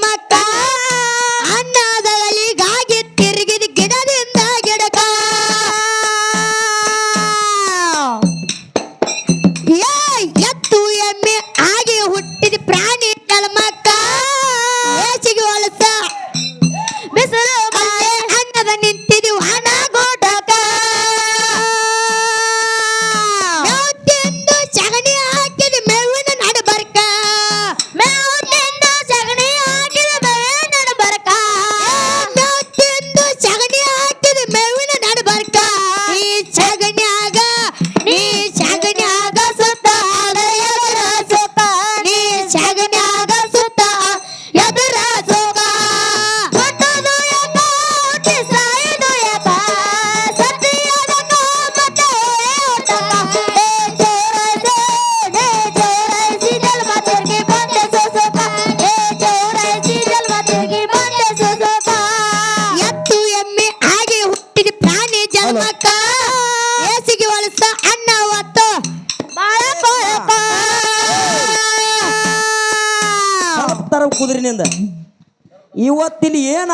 ಪ್ರಾಣಿ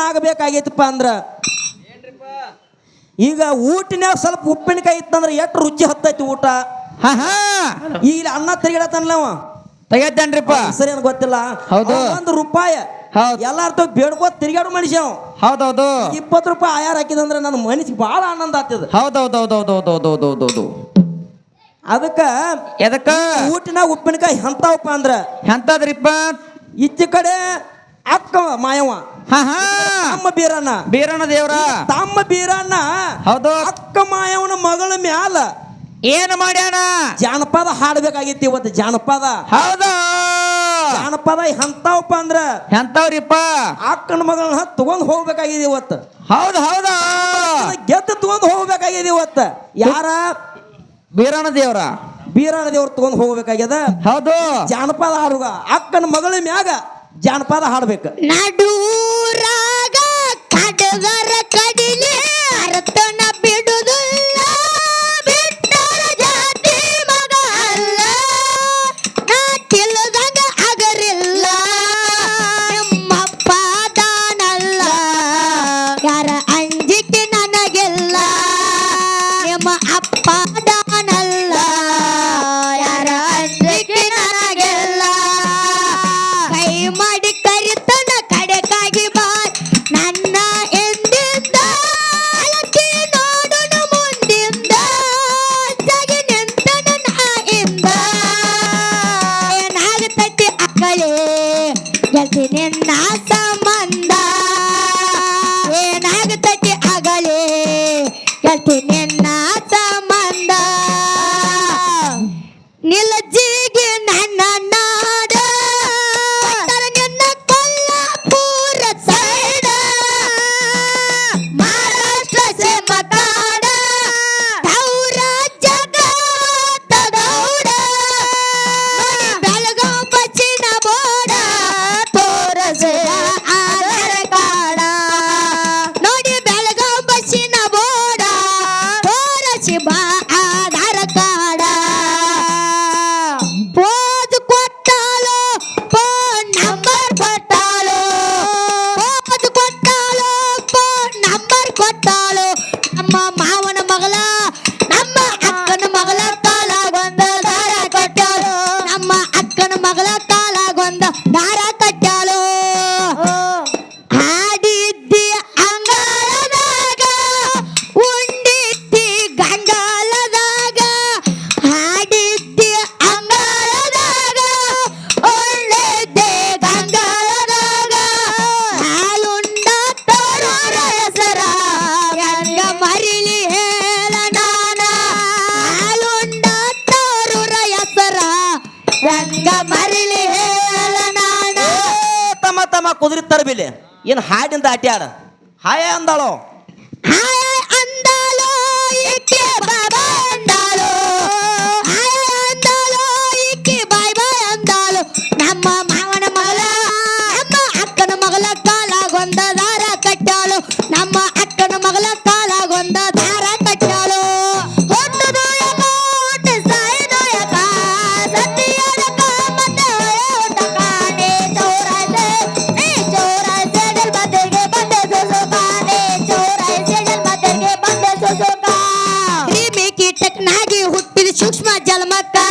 ಏನಾಗಬೇಕಾಗೈತಪ್ಪ ಅಂದ್ರ? ಈಗ ಊಟಿನ್ಯಾಗ ಸ್ವಲ್ಪ ಉಪ್ಪಿನಕಾಯಿ ಇತ್ತಂದ್ರೆ ಎಷ್ಟು ರುಚಿ ಹತ್ತೈತಿ ಊಟ? ಹಾ ಹಾ. ಈಗ ಅನ್ನ ತಿರುಗಾಡತಾನಲ್ಲ ಅವ? ತೆಗೆದ್ದೇನ್ರಿಪ್ಪ ಸರಿ ಏನು ಗೊತ್ತಿಲ್ಲ? ಹೌದು. ಒಂದು ರೂಪಾಯಿ. ಎಲ್ಲಾರ್ದು ಬೇಡ್ಕೋ ತಿರುಗಾಡು ಮನುಷ್ಯ ಹೌದೌದು. ಇಪ್ಪತ್ತು ರೂಪಾಯಿ ಆಯಾರ ಹಾಕಿದಂದ್ರೆ ನನ್ನ ಮನಸ್ಸಿಗೆ ಭಾಳ ಆನಂದ ಆಗ್ತದ. ಹೌದೌದೌದೌದೌದೌದೌದೌದು ಅದಕ್ಕ ಎದಕ್ಕ? ಊಟಿನಾಗ ಉಪ್ಪಿನಕಾಯಿ ಎಂತವಪ್ಪ ಅಂದ್ರ? ಎಂತದ್ರಿಪ್ಪ ಇಚ್ಚ ಕಡೆ ಅಕ್ಕ ಮಾಯವ ತಮ್ಮ ಬೀರಣ್ಣ. ಬೀರಣ್ಣ ದೇವರ. ತಮ್ಮ ಬೀರಣ್ಣ ಹೌದು. ಅಕ್ಕ ಮಾಯವನ ಮಗಳ ಮ್ಯಾಲ ಏನ್ ಮಾಡ್ಯಾನ? ಜಾನಪದ ಹಾಡ್ಬೇಕಾಗಿತ್ತು ಇವತ್ತು ಜಾನಪದ. ಹೌದು. ಜಾನಪದ ಎಂತವಪ್ಪ ಅಂದ್ರ ಎಂತವ್ರಿಪ್ಪ ಅಕ್ಕನ ಮಗಳನ್ನ ತಗೊಂಡ್ ಹೋಗ್ಬೇಕಾಗಿದೆ ಇವತ್ತು. ಹೌದು ಹೌದು. ಗೆದ್ದು ತಗೊಂಡ್ ಹೋಗ್ಬೇಕಾಗಿದೆ ಇವತ್ತು. ಯಾರ? ಬೀರಣ್ಣ ದೇವ್ರ. ಬೀರಣ್ಣ ದೇವ್ರ ತಗೊಂಡ್ ಹೋಗ್ಬೇಕಾಗ್ಯದ. ಹೌದು. ಜಾನಪದ ಹಾಡುಗ. ಅಕ್ಕನ ಮಗಳ ಮ್ಯಾಗ ಜಾನಪದ ಹಾಡ್ಬೇಕು. ನಡೂರಾಗ மனசமந்தா ಕುದುರೆ ತರಬಿಲಿ ಏನು ಹಾಡಿಂದ ಆಟಿ ಆಡ ಹಾಯ ಅಂದಾಳೋ. ಜನ್ಮ ಜನ್ಮಕ್ಕ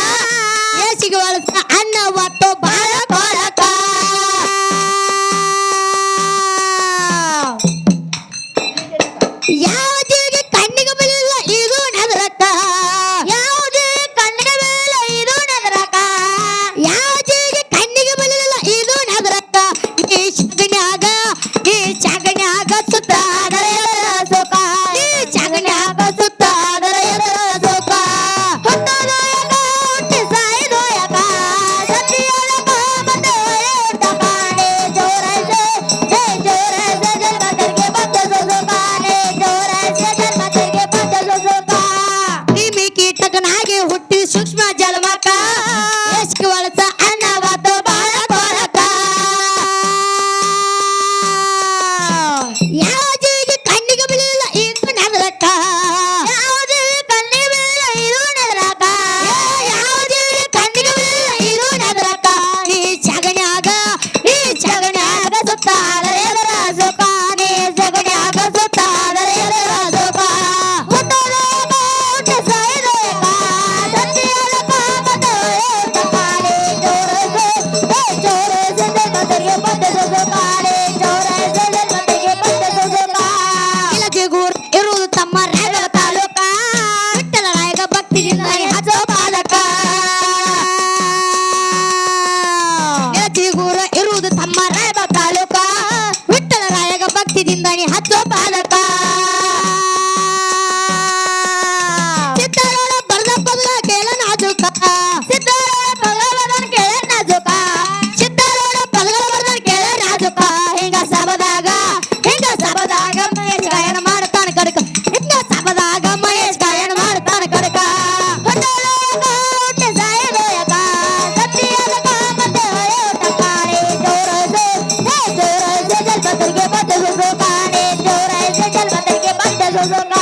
যাবে না